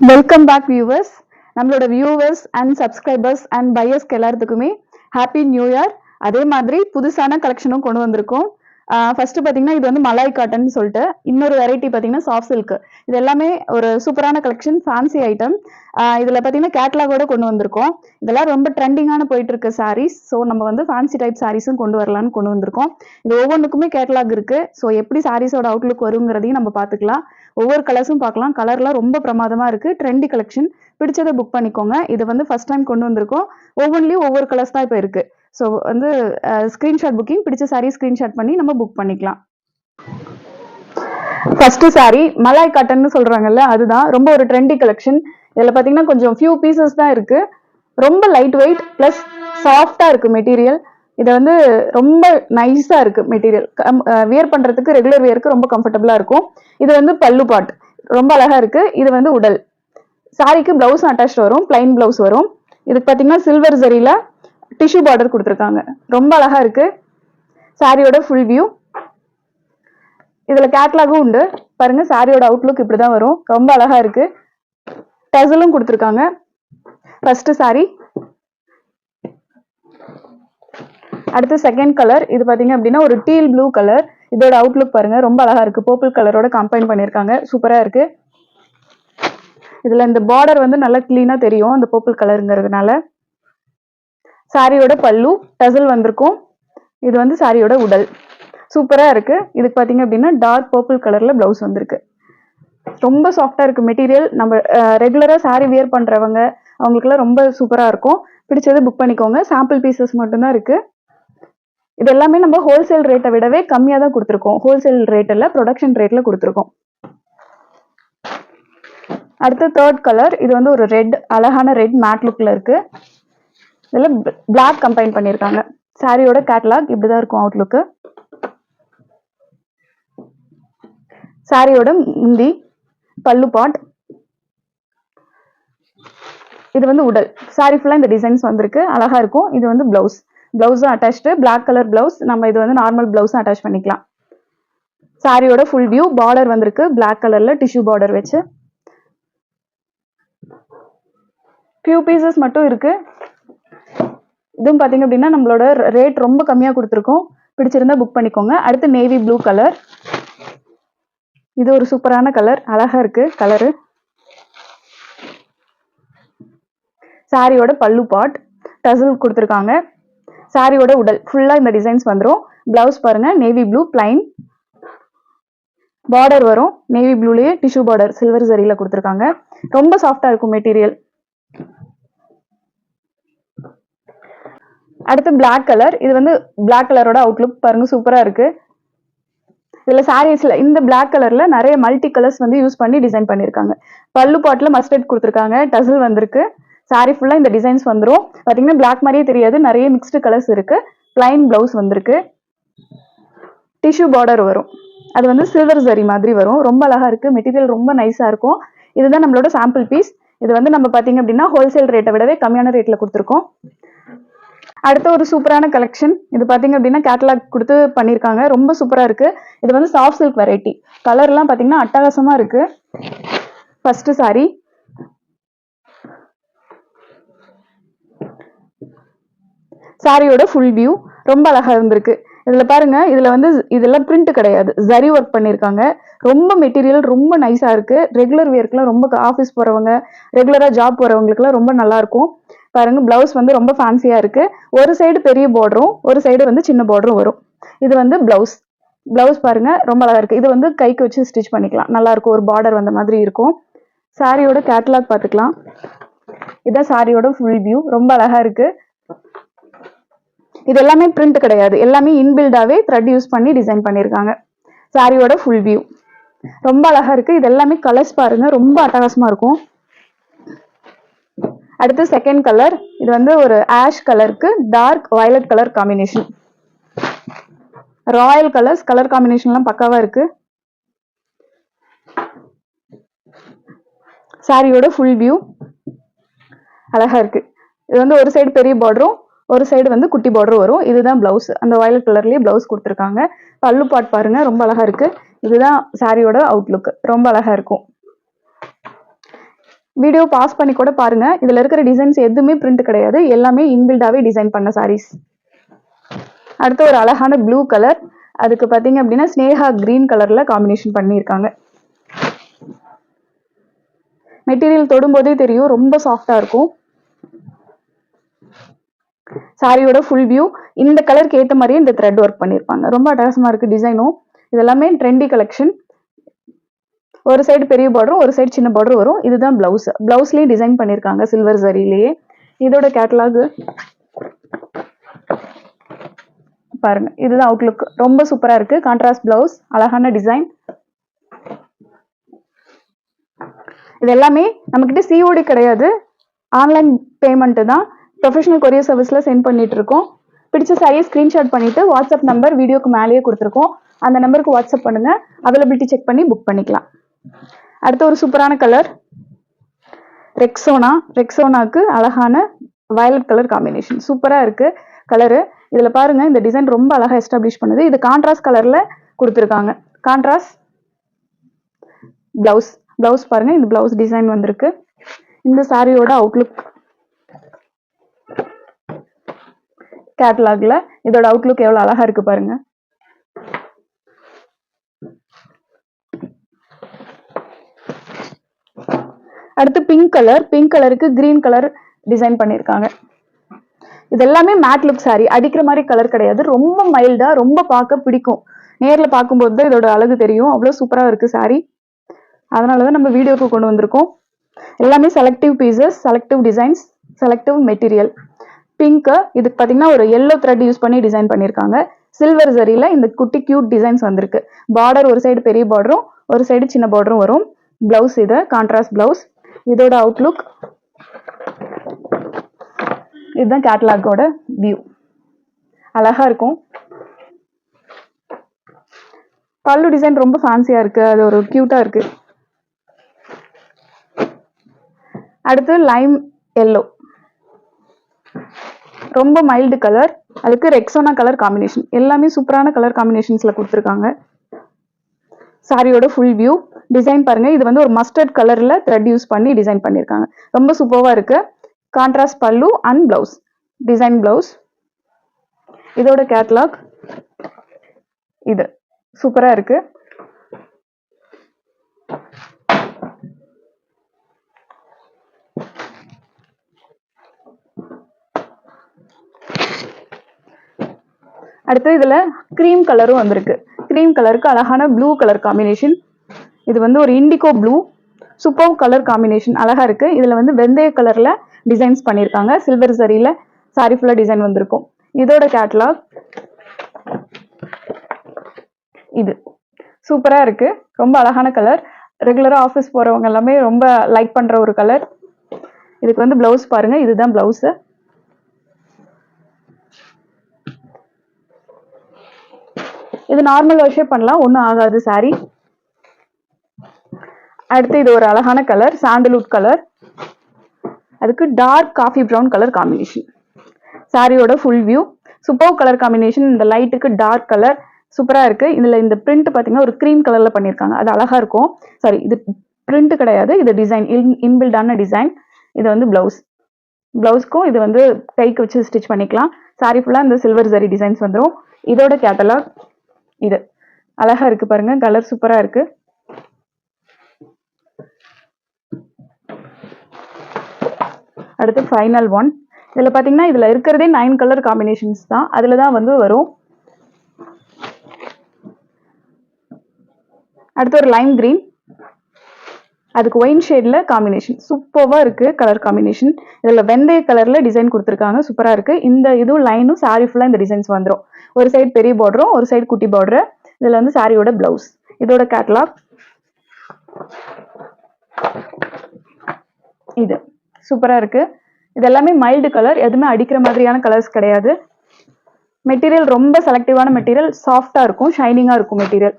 Welcome back viewers நம்மளோட viewers and subscribers and பையர்ஸ்க்கு எல்லாத்துக்குமே ஹாப்பி நியூ இயர் அதே மாதிரி புதுசான கலெக்ஷனும் கொண்டு வந்திருக்கோம். ஃபர்ஸ்ட் பார்த்தீங்கன்னா இது வந்து மலாய் காட்டன் சொல்லிட்டு இன்னொரு வெரைட்டி பார்த்தீங்கன்னா சாஃப்ட் சில்க் இது எல்லாமே ஒரு சூப்பரான கலெக்ஷன் ஃபேன்சி ஐட்டம் இதில் பார்த்தீங்கன்னா கேட்லாகோட கொண்டு வந்திருக்கோம். இதெல்லாம் ரொம்ப ட்ரெண்டிங்கான போயிட்டு இருக்க சாரீஸ் ஸோ நம்ம வந்து ஃபேன்சி டைப் சாரீஸும் கொண்டு வரலான்னு கொண்டு வந்திருக்கோம். இது ஒவ்வொன்றுக்குமே கேட்லாக் இருக்கு. ஸோ எப்படி சாரீஸோட அவுட்லுக் வருங்கிறதையும் நம்ம பார்த்துக்கலாம். ஒவ்வொரு கலர்ஸும் பார்க்கலாம். கலர்லாம் ரொம்ப பிரமாதமாக இருக்கு. ட்ரெண்டி கலெக்ஷன் பிடிச்சதை புக் பண்ணிக்கோங்க. இது வந்து ஃபர்ஸ்ட் டைம் கொண்டு வந்திருக்கோம். ஒவ்வொன்றிலையும் ஒவ்வொரு கலர்ஸ் தான் இப்போ இருக்கு. ஸோ வந்து ஸ்க்ரீன்ஷாட் புக்கிங் பிடிச்ச சாரீ ஸ்க்ரீன்ஷாட் பண்ணி நம்ம புக் பண்ணிக்கலாம். ஃபர்ஸ்ட் சாரி மலாய் காட்டன்னு சொல்றாங்கல்ல அதுதான். ரொம்ப ஒரு ட்ரெண்டி கலெக்ஷன் இதில் பார்த்தீங்கன்னா கொஞ்சம் ஃபியூ பீசஸ் தான் இருக்கு. ரொம்ப லைட் வெயிட் பிளஸ் சாஃப்டா இருக்கு மெட்டீரியல் இது வந்து ரொம்ப நைஸா இருக்கு மெட்டீரியல் வியர் பண்றதுக்கு ரெகுலர் வியருக்கு ரொம்ப கம்ஃபர்டபுளா இருக்கும். இது வந்து பல்லு பாட். ரொம்ப அழகா இருக்கு. இது வந்து உடல். சாரிக்கு பிளவுஸ் அட்டாச் வரும். பிளைன் பிளவுஸ் வரும். இதுக்கு பார்த்தீங்கன்னா சில்வர் ஜரியில டிஷ்யூ பார்டர் கொடுத்துருக்காங்க. ரொம்ப அழகா இருக்கு. சாரியோட ஃபுல் வியூ இதுல கேட்லாகும் உண்டு. பாருங்க சாரியோட அவுட்லுக் இப்படிதான் வரும். ரொம்ப அழகா இருக்கு. டசலும் கொடுத்துருக்காங்க. ஃபர்ஸ்ட் சாரி அடுத்து செகண்ட் கலர் இது பாத்தீங்க அப்படின்னா ஒரு டீல் ப்ளூ கலர் இதோட அவுட்லுக் பாருங்க ரொம்ப அழகா இருக்கு. பர்பிள் கலரோட கம்பைன் பண்ணியிருக்காங்க சூப்பரா இருக்கு. இதுல இந்த பார்டர் வந்து நல்லா கிளீனா தெரியும் அந்த பர்பிள் கலருங்கிறதுனால சாரியோட பல்லு டசல் வந்திருக்கும். இது வந்து சாரியோட உடல். சூப்பராக இருக்குது இதுக்கு பார்த்தீங்க அப்படின்னா டார்க் பர்பிள் கலரில் ப்ளவுஸ் வந்திருக்கு. ரொம்ப சாஃப்டாக இருக்குது மெட்டீரியல் நம்ம ரெகுலராக சாரி வியர் பண்ணுறவங்க அவங்களுக்குலாம் ரொம்ப சூப்பராக இருக்கும். பிடிச்சது புக் பண்ணிக்கோங்க. சாம்பிள் பீசஸ் மட்டும்தான் இருக்குது இது எல்லாமே நம்ம ஹோல்சேல் ரேட்டை விடவே கம்மியாக தான் கொடுத்துருக்கோம். ஹோல்சேல் ரேட்டில் ப்ரொடக்ஷன் ரேட்டில் கொடுத்துருக்கோம். அடுத்து தேர்ட் கலர் இது வந்து ஒரு ரெட் அழகான ரெட் மேட் லுக்கில் இருக்குது இதில் பிளாக் கம்பைன் பண்ணியிருக்காங்க சாரியோட கேட்லாக் இப்படிதான் இருக்கும் அவுட்லுக்கு சாரியோட முந்தி பல்லு பாட் இது வந்து உடல். சாரி ஃபுல்லாக இந்த டிசைன்ஸ் வந்திருக்கு. அழகாக இருக்கும். இது வந்து பிளவுஸ் பிளவுஸும் அட்டாச்சு பிளாக் கலர் பிளவுஸ் நம்ம இது வந்து நார்மல் பிளவுஸும் அட்டாச் பண்ணிக்கலாம். சாரியோட ஃபுல் வியூ பார்டர் வந்திருக்கு. பிளாக் கலரில் டிஷ்யூ பார்டர் வச்சு. ஃபியூ பீசஸ் மட்டும் இருக்குது இதுவும் பார்த்தீங்க அப்படின்னா நம்மளோட ரேட் ரொம்ப கம்மியாக கொடுத்துருக்கோம். பிடிச்சிருந்தா புக் பண்ணிக்கோங்க. அடுத்து நேவி ப்ளூ கலர் இது ஒரு சூப்பரான கலர் அழகா இருக்கு. கலரு சாரியோட பல்லு பாட் டசில் கொடுத்துருக்காங்க. சாரியோட உடல். ஃபுல்லாக இந்த டிசைன்ஸ் வந்துடும் பிளவுஸ் பாருங்க. நேவி ப்ளூ பிளைன் பார்டர் வரும். நேவி ப்ளூலேயே டிஷ்யூ பார்டர் சில்வர் சரியில கொடுத்துருக்காங்க. ரொம்ப சாஃப்டாக இருக்கும் மெட்டீரியல் அடுத்து பிளாக் கலர் இது வந்து பிளாக் கலரோட அவுட்லுக் பாருங்க சூப்பரா இருக்கு. இதுல சாரீஸ்ல இந்த பிளாக் கலர்ல நிறைய மல்டி கலர்ஸ் வந்து யூஸ் பண்ணி டிசைன் பண்ணிருக்காங்க. பல்லு பாட்டில் மஸ்டர்ட் கொடுத்துருக்காங்க டசில் வந்திருக்கு. சாரி ஃபுல்லா இந்த டிசைன்ஸ் வந்துடும் பாத்தீங்கன்னா பிளாக் மாதிரியே தெரியாது நிறைய மிக்ஸ்டு கலர்ஸ் இருக்கு. பிளைன் பிளவுஸ் வந்திருக்கு. டிஷ்யூ பார்டர் வரும். அது வந்து சில்வர் ஜரி மாதிரி வரும். ரொம்ப அழகா இருக்கு. மெட்டீரியல் ரொம்ப நைஸா இருக்கும். இதுதான் நம்மளோட சாம்பிள் பீஸ் இது வந்து நம்ம பாத்தீங்க அப்படின்னா ஹோல்சேல் ரேட்டை விடவே கம்மியான ரேட்ல கொடுத்துருக்கோம். அடுத்த ஒரு சூப்பரான கலெக்ஷன் இது பாத்தீங்க அப்படின்னா கேட்டலாக் கொடுத்து பண்ணியிருக்காங்க ரொம்ப சூப்பரா இருக்கு. இது வந்து சாஃப்ட் சில்க் வெரைட்டி கலர்லாம் பாத்தீங்கன்னா அட்டகாசமா இருக்கு. ஃபர்ஸ்ட் சாரி சாரியோட ஃபுல் வியூ ரொம்ப அழகா இருந்திருக்கு. இதுல பாருங்க இதுல வந்து இதெல்லாம் பிரிண்ட் கிடையாது. ஜரி ஒர்க் பண்ணிருக்காங்க. ரொம்ப மெட்டீரியல் ரொம்ப நைஸா இருக்கு. ரெகுலர் வேர்க்கெலாம் ரொம்ப ஆஃபீஸ் போறவங்க ரெகுலரா ஜாப் போகிறவங்களுக்குலாம் ரொம்ப நல்லா இருக்கும். பாருங்க பிளவுஸ் வந்து ரொம்ப ஃபேன்சியா இருக்கு. ஒரு சைடு பெரிய பார்டரும் ஒரு சைடு வந்து சின்ன பார்டரும் வரும். இது வந்து பிளவுஸ் பிளவுஸ் பாருங்க ரொம்ப அழகா இருக்கு. இது வந்து கைக்கு வச்சு ஸ்டிச் பண்ணிக்கலாம். நல்லா இருக்கும். ஒரு பார்டர் வந்த மாதிரி இருக்கும். சாரியோட கேட்டலாக் பார்த்துக்கலாம். இதான் சாரியோட ஃபுல் வியூ ரொம்ப அழகா இருக்கு. இது எல்லாமே பிரிண்ட் கிடையாது. எல்லாமே இன்பில்டாவே த்ரெட் யூஸ் பண்ணி டிசைன் பண்ணியிருக்காங்க சாரியோட ஃபுல் வியூ ரொம்ப அழகா இருக்கு. இது எல்லாமே கலர்ஸ் பாருங்க. ரொம்ப அட்டகாசமா இருக்கும். அடுத்து செகண்ட் கலர் இது வந்து ஒரு ஆஷ் கலருக்கு dark violet colour combination royal colours colour காம்பினேஷன்லாம் பக்காவா இருக்கு. சாரியோட ஃபுல் வியூ அழகா இருக்கு. இது வந்து ஒரு சைடு பெரிய பார்டரும் ஒரு சைடு வந்து குட்டி பார்டர் வரும். இதுதான் பிளவுஸ் அந்த வயலட் கலர்லயே பிளவுஸ் கொடுத்துருக்காங்க. பல்லு பாட் பாருங்க ரொம்ப அழகா இருக்கு. இதுதான் சாரியோட அவுட்லுக் ரொம்ப அழகா இருக்கும். வீடியோ பாஸ் பண்ணி கூட பாருங்க. இதுல இருக்கிற டிசைன்ஸ் எதுவுமே பிரிண்ட் கிடையாது. எல்லாமே இன்பில்டாவே டிசைன் பண்ண சாரீஸ் அடுத்து ஒரு அழகான ப்ளூ கலர் அதுக்கு பாத்தீங்க அப்படின்னா ஸ்னேகா கிரீன் கலர்ல காம்பினேஷன் பண்ணியிருக்காங்க. மெட்டீரியல் தொடும்போதே தெரியும். ரொம்ப சாஃப்டா இருக்கும். சாரியோட ஃபுல் வியூ இந்த கலருக்கு ஏற்ற மாதிரியே இந்த த்ரெட் ஒர்க் பண்ணியிருப்பாங்க. ரொம்ப அட்டகாசமா இருக்கு டிசைனும் இதெல்லாமே ட்ரெண்டி கலெக்ஷன் ஒரு சைடு பெரிய பார்டரும் ஒரு சைடு சின்ன பார்டர் வரும். இதுதான் பிளவுஸ் ப்ளவுஸ்லேயே டிசைன் பண்ணியிருக்காங்க சில்வர் சரியிலேயே இதோட கேட்டலாக் பாருங்க. இதுதான் அவுட்லுக் ரொம்ப சூப்பரா இருக்கு. கான்ட்ராஸ்ட் பிளவுஸ் அழகான டிசைன் இது எல்லாமே நம்மக்கிட்ட சிஓடி கிடையாது. ஆன்லைன் பேமெண்ட் தான். ப்ரொஃபஷனல் கொரியர் சர்வீஸில் சென்ட் பண்ணிட்டு இருக்கோம். பிடிச்ச சாரியை ஸ்க்ரீன்ஷாட் பண்ணிட்டு வாட்ஸ்அப் நம்பர் வீடியோக்கு மேலேயே கொடுத்துருக்கோம். அந்த நம்பருக்கு வாட்ஸ்அப் பண்ணுங்கள் அவைலபிலிட்டி செக் பண்ணி புக் பண்ணிக்கலாம். அடுத்து ஒரு சூப்பரான கலர் ரெக்ஸோனா ரெக்ஸோனாக்கு அழகான வயலட் கலர் காம்பினேஷன் சூப்பராக இருக்குது கலரு இதில் பாருங்க இந்த டிசைன் ரொம்ப அழகாக எஸ்டாப்ளிஷ் பண்ணுது. இது கான்ட்ராஸ்ட் கலரில் கொடுத்துருக்காங்க. கான்ட்ராஸ்ட் பிளவுஸ் பிளவுஸ் பாருங்க இந்த பிளவுஸ் டிசைன் வந்திருக்கு. இந்த சாரியோட அவுட்லுக் கேட்லாகில் இதோட அவுட்லுக் எவ்வளோ அழகாக இருக்குது பாருங்கள் அடுத்து பிங்க் கலர் பிங்க் கலருக்கு கிரீன் கலர் டிசைன் பண்ணியிருக்காங்க. இது எல்லாமே மேட் லுக் சாரி அடிக்கிற மாதிரி கலர் கிடையாது. ரொம்ப மைல்டா ரொம்ப பார்க்க பிடிக்கும். நேர்ல பார்க்கும்போது தான் இதோட அழகு தெரியும். அவ்வளோ சூப்பராக இருக்கு சாரி அதனால தான் நம்ம வீடியோக்கு கொண்டு வந்திருக்கோம். எல்லாமே selective pieces selective designs selective material pink இதுக்கு பார்த்தீங்கன்னா ஒரு எல்லோ த்ரெட் யூஸ் பண்ணி டிசைன் பண்ணியிருக்காங்க. சில்வர் சரியில இந்த குட்டி கியூட் டிசைன்ஸ் வந்திருக்கு. பார்டர் ஒரு சைடு பெரிய பார்டரும் ஒரு சைடு சின்ன பார்டரும் வரும். பிளவுஸ் இது கான்ட்ராஸ்ட் பிளவுஸ் இதோட அவுட்லுக் இதுதான் கேட்லாகோட வியூ அழகா இருக்கும். பல்லு டிசைன் ரொம்ப ஃபேன்சியா இருக்கு. அது ஒரு கியூட்டா இருக்கு. அடுத்து லைம் எல்லோ ரொம்ப மைல்டு கலர் அதுக்கு ரெக்ஸோனா கலர் காம்பினேஷன் எல்லாமே சூப்பரான கலர் காம்பினேஷன்ஸ்ல கொடுத்துருக்காங்க. சாரியோட ஃபுல் வியூ டிசைன் பாருங்கள் இது வந்து ஒரு மஸ்டர்ட் கலரில் த்ரெட் யூஸ் பண்ணி டிசைன் பண்ணியிருக்காங்க ரொம்ப சூப்பராக இருக்குது contrast pallu and blouse design blouse இதோட கேட்லாக் இது சூப்பராக இருக்குது அடுத்து இதில் க்ரீம் கலரும் வந்திருக்கு. க்ரீம் கலருக்கு அழகான ப்ளூ கலர் காம்பினேஷன் இது வந்து ஒரு indigo blue super colour combination அழகா இருக்கு. இதுல வந்து வெந்தய கலர்ல டிசைன்ஸ் பண்ணியிருக்காங்க சில்வர் சரியில சாரி ஃபுல்லா டிசைன் வந்திருக்கும். இதோட கேட்லாக் இது. சூப்பரா இருக்கு. ரொம்ப அழகான கலர் ரெகுலரா ஆஃபீஸ் போறவங்க எல்லாமே ரொம்ப லைக் பண்ற ஒரு கலர் இதுக்கு வந்து பிளவுஸ் பாருங்க. இதுதான் பிளவுஸ் இது நார்மல் வாஷே பண்ணலாம். ஒன்றும் ஆகாது saree. அடுத்து இது ஒரு அழகான கலர் சாண்டல்வுட் கலர் அதுக்கு dark coffee brown colour combination சாரியோட full view super colour combination இந்த லைட்டுக்கு டார்க் கலர் சூப்பராக இருக்குது இதில் இந்த பிரிண்ட் பார்த்தீங்கன்னா ஒரு க்ரீம் கலரில் பண்ணியிருக்காங்க அது அழகாக இருக்கும். சாரி இது பிரிண்ட் கிடையாது. இது டிசைன் இன்பில்டான டிசைன் இது வந்து ப்ளவுஸ் ப்ளவுஸ்க்கும் இது வந்து கைக்கு வச்சு ஸ்டிச் பண்ணிக்கலாம். சாரி ஃபுல்லாக இந்த சில்வர் ஜரி டிசைன்ஸ் வந்துடும் இதோட கேட்டலாக் இது. அழகாக இருக்குது பாருங்கள் கலர் சூப்பராக இருக்குது அடுத்து ஃபைனல் ஒன் இதில் பார்த்தீங்கன்னா இதில் இருக்கிறதே நைன் கலர் காம்பினேஷன்ஸ் தான். அதில் தான் வந்து வரும். அடுத்து ஒரு லைம் கிரீன் அதுக்கு ஒயின் ஷேடில் காம்பினேஷன் சூப்பராக இருக்குது கலர் காம்பினேஷன் இதில் வெந்தய கலரில் டிசைன் கொடுத்துருக்காங்க. சூப்பராக இருக்குது இந்த இதுவும் லைனும் சாரி ஃபுல்லாக இந்த டிசைன்ஸ் வந்துடும் ஒரு சைடு பெரிய பார்டரும் ஒரு சைடு குட்டி பார்டரு இதில் வந்து சாரியோட ப்ளவுஸ் இதோட கேட்லாக் இது. சூப்பராக இருக்குது இது எல்லாமே மைல்டு கலர் எதுவுமே அடிக்கிற மாதிரியான கலர்ஸ் கிடையாது. மெட்டீரியல் ரொம்ப செலக்டிவான மெட்டீரியல் சாஃப்டாக இருக்கும் ஷைனிங்காக இருக்கும் மெட்டீரியல்